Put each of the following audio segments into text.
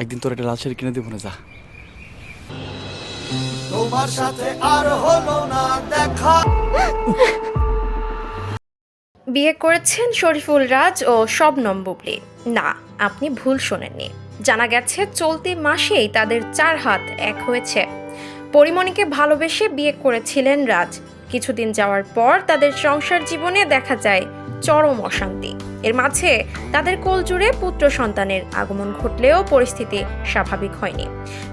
একদিন তোর একটা লাল শাড়ি কিনে দেবো না যা। তোমার সাথে আর হলো না দেখা। বিয়ে করেছেন শরীফুল রাজ ও শবনম বুবলি। না আপনি ভুল শোনেননি। জানা গেছে চলতি মাসেই তাদের চার হাত এক হয়েছে। পরিমণিকে ভালোবেসে বিয়ে করেছিলেন রাজ। কিছুদিন যাওয়ার পর তাদের সংসার জীবনে দেখা যায় চরম অশান্তি। এর মাঝে তাদের কোলজুড়ে পুত্র সন্তানের আগমন ঘটলেও পরিস্থিতি স্বাভাবিক হয়নি।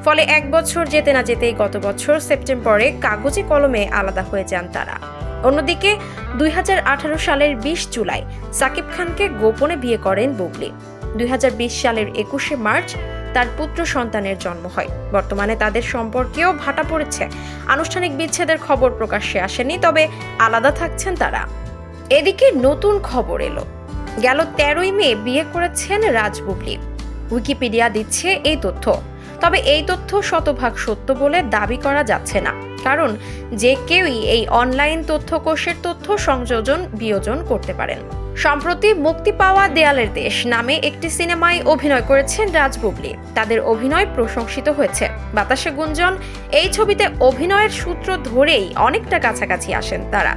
ফলে এক বছর যেতে না যেতেই গত বছর সেপ্টেম্বরে কাগজে কলমে আলাদা হয়ে যান তারা। অন্যদিকে দুই হাজার আঠারো সালের বিশ জুলাই সাকিব খানকে গোপনে বিয়ে করেন বুবলি দুই সালের একুশে মার্চ তার পুত্র সন্তানের জন্ম হয়। বর্তমানে তাদের সম্পর্কেও ভাটা পড়েছে। আনুষ্ঠানিক বিচ্ছেদের খবর প্রকাশ্যে আসেনি, তবে আলাদা থাকছেন তারা। এদিকে নতুন খবর এলো। গেল তেরোই মে বিয়ে করেছেন রাজবুবলি উইকিপিডিয়া দিচ্ছে এই তথ্য। তবে এই তথ্য শতভাগ সত্য বলে দাবি করা যাচ্ছে না। কারণ যে কেউই এই অনলাইন তথ্যকোষের তথ্য সংযোজন, বিয়োজন করতে পারেন। সম্প্রতি মুক্তি পাওয়া দেয়ালের দেশ নামে একটি সিনেমায় অভিনয় করেছেন রাজ বুবলি। তাদের অভিনয় প্রশংসিত হয়েছে। বাতাসে গুঞ্জন, এই ছবিতে অভিনয়ের সূত্র ধরেই অনেকটা কাছাকাছি আসেন তারা।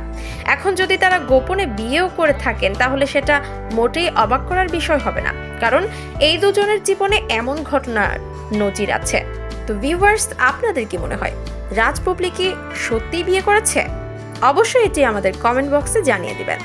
এখন যদি তারা গোপনে বিয়েও করে থাকেন, তাহলে সেটা মোটেই অবাক করার বিষয় হবে না। কারণ এই দুজনের জীবনে এমন ঘটনার নজির আছে। তো ভিউয়ার্স আপনাদের কি মনে হয়? রাজ বুবলি কি সত্যিই বিয়ে করেছে? অবশ্যই এটি আমাদের কমেন্ট বক্সে জানিয়ে দিবেন।